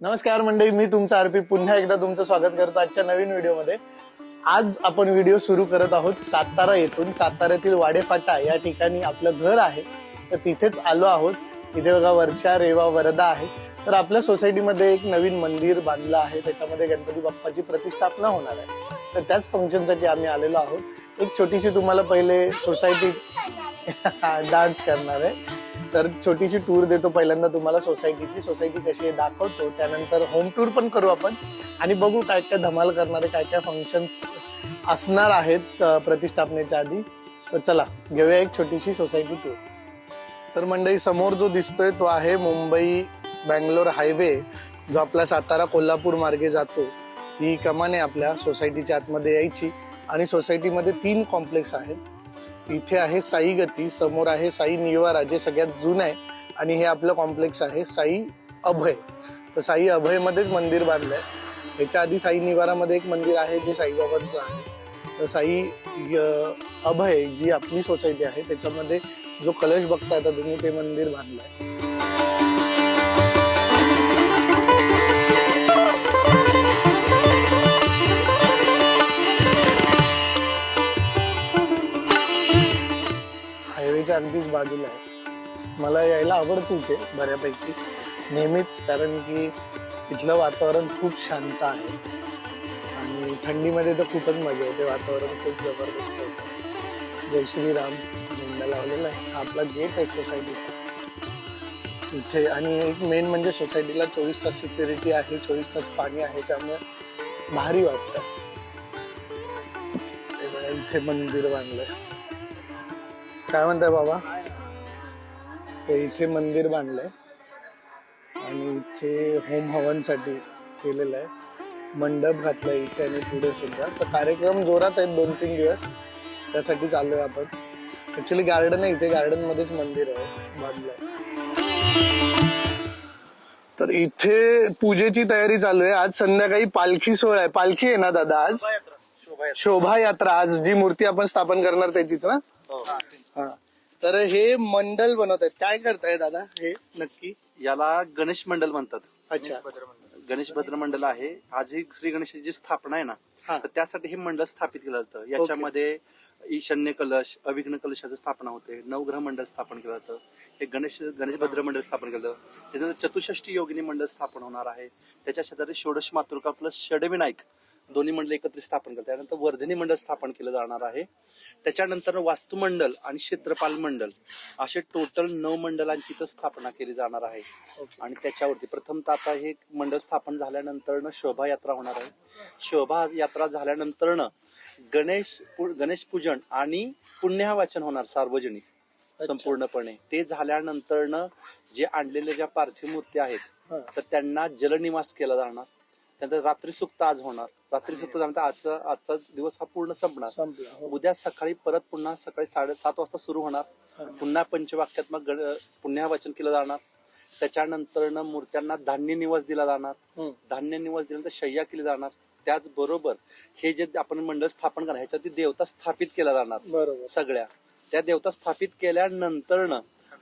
नमस्कार मंडळी मी तुमचा आरपी. पुन्हा एकदा तुमचं स्वागत करतो आजच्या नवीन व्हिडिओमध्ये. आज आपण व्हिडिओ सुरू करत आहोत सातारा येथून. साताऱ्यातील वाडेफाटा या ठिकाणी आपलं घर आहे. तर तिथेच आलो आहोत. इथे बघा वर्षा रेवा वरदा आहे. तर आपल्या सोसायटीमध्ये एक नवीन मंदिर बांधलं आहे. त्याच्यामध्ये गणपती बाप्पाची प्रतिष्ठापना होणार आहे. तर त्याच फंक्शनसाठी आम्ही आलेलो आहोत. एक छोटीशी तुम्हाला पहिले सोसायटी डान्स करणार आहे. तर छोटीशी टूर देतो पहिल्यांदा तुम्हाला सोसायटीची सोसायटी कशी आहे दाखवतो. त्यानंतर होम टूर पण करू आपण. आणि बघू काय काय धमाल करणारे काय काय फंक्शन्स असणार आहेत प्रतिष्ठापनेच्या आधी. तर चला घेऊया एक छोटीशी सोसायटी टूर तर मंडळी समोर जो दिसतोय तो आहे मुंबई बँगलोर हायवे जो आपला सातारा कोल्हापूर मार्गे जातो. ही कमान आहे आपल्या सोसायटीच्या आतमध्ये यायची. आणि सोसायटीमध्ये तीन कॉम्प्लेक्स आहेत. इथे आहे साई गती समोर आहे साई निवारा जे सगळ्यात जुनं आहे. आणि हे आपलं कॉम्प्लेक्स आहे साई अभय. तर साई अभयमध्येच मंदिर बांधलं आहे ह्याच्या आधी साई निवारामध्ये एक मंदिर आहे जे साईबाबांचं आहे. तर साई अभय जी आपली सोसायटी आहे त्याच्यामध्ये जो कलश बघता आता तुम्ही ते मंदिर बांधलं आहे घराच्या अगदीच बाजूला आहे. मला यायला आवडते इथे बऱ्यापैकी. नेहमीच कारण की इथलं वातावरण खूप शांत आहे. आणि थंडीमध्ये तर खूपच मजा येते. वातावरण खूप जबरदस्त होतं. जय श्रीराम. झेंडा लावलेला आहे. आपला गेट आहे सोसायटीचा इथे आणि एक मेन म्हणजे सोसायटीला चोवीस तास सिक्युरिटी आहे चोवीस तास पाणी आहे. त्यामुळे भारी वाटतं. इथे मंदिर बांधलंय. काय म्हणताय बाबा? हे इथे मंदिर बांधलंय. आणि इथे होम हवनसाठी केलेलं आहे. मंडप घातलाय इथे आणि पुढे सुद्धा. तर कार्यक्रम जोरात आहेत दोन तीन दिवस. त्यासाठी चाललोय आपण. ऍक्च्युली गार्डन आहे इथे. गार्डन मध्येच मंदिर आहे. बांधलंय. तर इथे पूजेची तयारी चालू आहे. आज संध्याकाळी पालखी सोहळा आहे. पालखी आहे ना दादा आज? शोभायात्रा. आज जी मूर्ती आपण स्थापन करणार त्याचीच ना? हा. तर हे मंडल बनवत आहेत काय करताय दादा? हे नक्की? याला गणेश मंडल म्हणतात. अच्छा. गणेश भद्र मंडल आहे. आज ही श्री गणेशाची स्थापना आहे ना हा. तर त्यासाठी हे मंडळ स्थापित केलं जातं. याच्यामध्ये ईशान्य कलश अविघ्न कलशाची स्थापना होते. नवग्रह मंडळ स्थापन केलं जातं. हे गणेश गणेश भद्र मंडळ स्थापन केलं त्याच्यानंतर चतुष्षष्टी योगिनी मंडळ स्थापन होणार आहे. त्याच्या शेजारी षोडश मातृका प्लस षडविनायक दोन्ही मंडळ एकत्रित स्थापन करतात. त्यानंतर वर्धिनी मंडळ स्थापन केलं जाणार आहे. त्याच्यानंतर वास्तुमंडल आणि क्षेत्रपाल मंडल असे टोटल नऊ मंडळांची इथं स्थापना केली जाणार आहे. आणि त्याच्यावरती प्रथमतः आता हे मंडळ स्थापन झाल्यानंतर शोभायात्रा होणार आहे. शोभायात्रा झाल्यानंतर गणेश पू- गणेश पूजन आणि पुण्यवाचन होणार सार्वजनिक संपूर्णपणे. ते झाल्यानंतर जे आणलेले ज्या पार्थिव मूर्ती आहेत. तर त्यांना जलनिवास केला जाणार. त्यानंतर रात्री सुक्त आज होणार. रात्री सुक्त झाल्यानंतर आजचा आजचा दिवस हा पूर्ण संपणार. हो. उद्या सकाळी परत पुन्हा सकाळी साडेसात वाजता सुरू होणार. पुन्हा पंचवाक्यात्मक गण- पुण्यावाचन केलं जाणार. त्याच्यानंतर मूर्त्यांना धान्य निवास दिला जाणार. धान्य निवास दिल्यानंतर शय्या केली जाणार. त्याचबरोबर हे जे आपण मंडळ स्थापन करणार ह्याच्यावरती देवता स्थापित केला जाणार. सगळ्या. त्या देवता स्थापित केल्यानंतर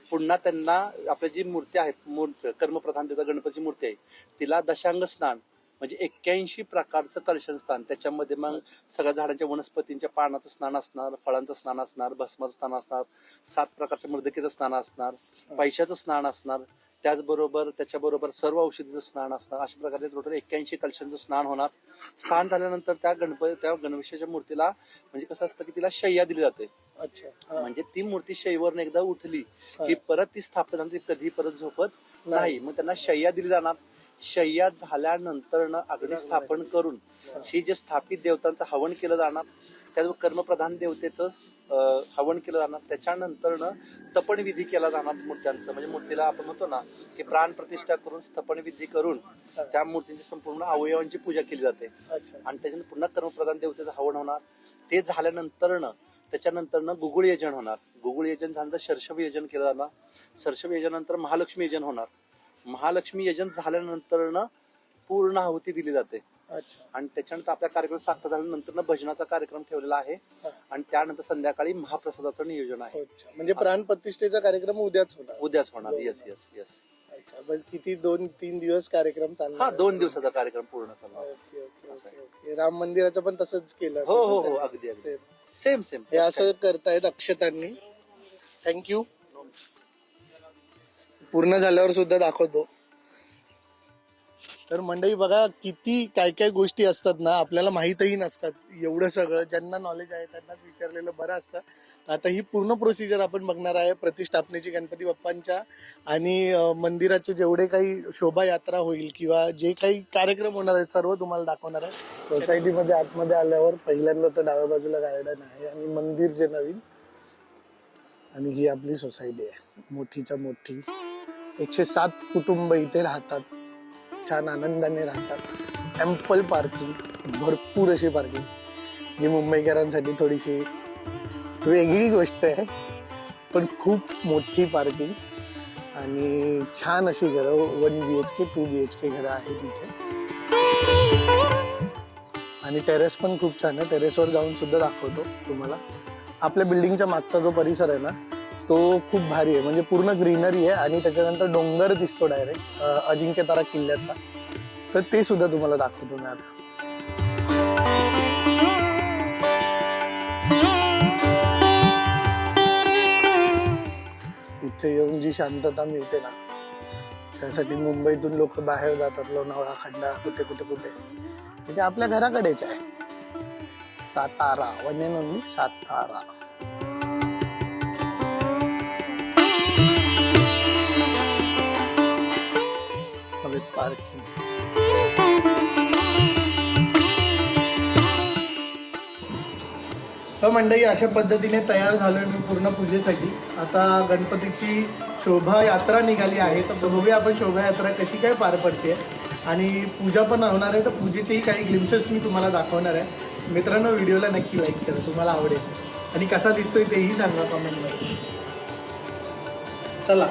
पुन्हा त्यांना आपली जी मूर्ती आहे मूर्त कर्मप्रधान देवता गणपतीची मूर्ती आहे तिला दशांग स्नान म्हणजे एक्क्याऐंशी प्रकारचं कलशन स्नान त्याच्यामध्ये मग सगळ्या झाडांच्या वनस्पतींच्या पानाचं स्नान असणार फळांचं स्नान असणार भस्माचं स्नान असणार सात प्रकारच्या मर्दकीचं स्नान असणार पैशाचं स्नान असणार त्याचबरोबर त्याच्याबरोबर सर्व औषधीचं स्नान असणार. अशा प्रकारे टोटल एक्क्याऐंशी कलशांचं स्नान होणार. स्नान झाल्यानंतर त्या गणपती त्या गणेशाच्या मूर्तीला म्हणजे कसं असतं की तिला शय्या दिली जाते. अच्छा. म्हणजे ती मूर्ती शैवरनं एकदा उठली की परत ती स्थापना कधी परत झोपत नाही. मग त्यांना शय्या दिली जाणार. शय्या झाल्यानंतर अग्नी स्थापन करून ही जे स्थापित देवतांचं हवन केलं जाणार त्याचबरोबर कर्मप्रधान देवतेचं हवन केलं जाणार त्याच्यानंतर तपण विधी केला जाणार मूर्त्यांचं. म्हणजे मूर्तीला आपण म्हणतो ना की प्राण प्रतिष्ठा करून स्थपन विधी करून त्या मूर्तींची संपूर्ण अवयवांची पूजा केली जाते. अच्छा. आणि त्याच्यानंतर पुन्हा कर्मप्रधान देवतेचं हवन होणार. ते झाल्यानंतर त्याच्यानंतर गुगुळ यजन होणार. गुगुळ यजन झाल्यानंतर शर्षभ यजन केलं जाणार. शर्षभ यजनानंतर महालक्ष्मी यजन होणार. महालक्ष्मी यजन झाल्यानंतर पूर्ण आहुती दिली जाते. अच्छा. आणि त्याच्यानंतर आपल्या कार्यक्रम साखर झाल्यानंतर भजनाचा कार्यक्रम ठेवलेला आहे. आणि त्यानंतर संध्याकाळी महाप्रसादाचं नियोजन आहे. म्हणजे प्राण प्रतिष्ठेचा कार्यक्रम उद्याच होणार. उद्याच होणार. येस येस येस अच्छा. किती दोन तीन दिवस कार्यक्रम हा चालणार दोन दिवसाचा कार्यक्रम पूर्ण चालला राम मंदिराचं पण तसंच केलं हो हो हो ना अगदी. सेम सेम हे असं करतायत अक्षतांनी. थँक्यू पूर्ण झाल्यावर सुद्धा दाखवतो. तर मंडळी बघा किती काय काय गोष्टी असतात ना आपल्याला माहीतही नसतात. एवढं सगळं ज्यांना नॉलेज आहे त्यांनाच विचारलेलं बरं असतं. तर आता ही पूर्ण प्रोसिजर आपण बघणार आहे प्रतिष्ठापनेची गणपती बाप्पांच्या. आणि मंदिराचे जेवढे काही शोभायात्रा होईल किंवा जे काही कार्यक्रम होणार आहेत सर्व तुम्हाला दाखवणार आहे. सोसायटीमध्ये आतमध्ये आल्यावर पहिल्यांदा तर डाव्या बाजूला गार्डन आहे आणि मंदिर जे नवीन. आणि ही आपली सोसायटी आहे. मोठीच्या मोठी. एकशे सात कुटुंब इथे राहतात. छान आनंदाने राहतात. टेम्पल पार्किंग भरपूर अशी पार्किंग जी मुंबईकरांसाठी थोडीशी वेगळी गोष्ट आहे पण खूप मोठी पार्किंग आणि छान अशी घरं one B H K two B H K घरं आहेत इथे. आणि टेरेस पण खूप छान आहे. टेरेसवर जाऊन सुद्धा दाखवतो तुम्हाला. आपल्या बिल्डिंगच्या मागचा जो परिसर आहे ना तो खूप भारी आहे. म्हणजे पूर्ण ग्रीनरी आहे आणि त्याच्यानंतर डोंगर दिसतो डायरेक्ट अजिंक्यतारा किल्ल्याचा. तर ते सुद्धा तुम्हाला दाखवतो मी आता. इथे येऊन जी शांतता मिळते ना त्यासाठी मुंबईतून लोक बाहेर जातात लोणावळा खंडा कुठे कुठे कुठे. इथे आपल्या घराकडेच आहे. Satara one and only Satara. हवेत पार्किंग. तर मंडळी अशा पद्धतीने तयार झालोय मी पूर्ण पूजेसाठी. आता गणपतीची शोभायात्रा निघाली आहे तर बघूया आपण शोभायात्रा कशी काय पार पडते. आणि पूजा पण होणार आहे तर पूजेचेही काही ग्लिम्सेस मी तुम्हाला दाखवणार आहे. मित्रांनो व्हिडिओला नक्की लाईक करा तुम्हाला आवडेल. आणि कसा दिसतोय तेही सांगा कमेंटमध्ये चला.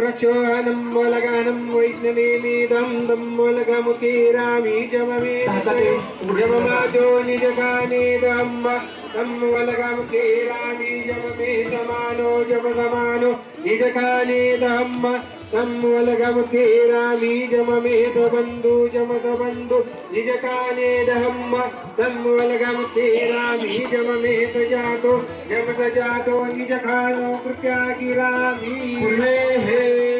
రచోహనం మూలగానం వైష్ణవేమీదం దం మూలగముఖీరామీ జమమే జమమాజో నిజగానేదమ్మ దం మూలగముఖీరామీ జమమే సమానో జమ సమానో నిజగానేదమ్మ समानो जप समानो निजगानेदम्ब तं मूलगमुखे रामीजममे सबन्धु जम सबन्धु निजकानेदहम्ब तं मूलगमुखे रामीजममे सजातो जम सजातो निजखानो कृत्या गिरामी पूर्वे हे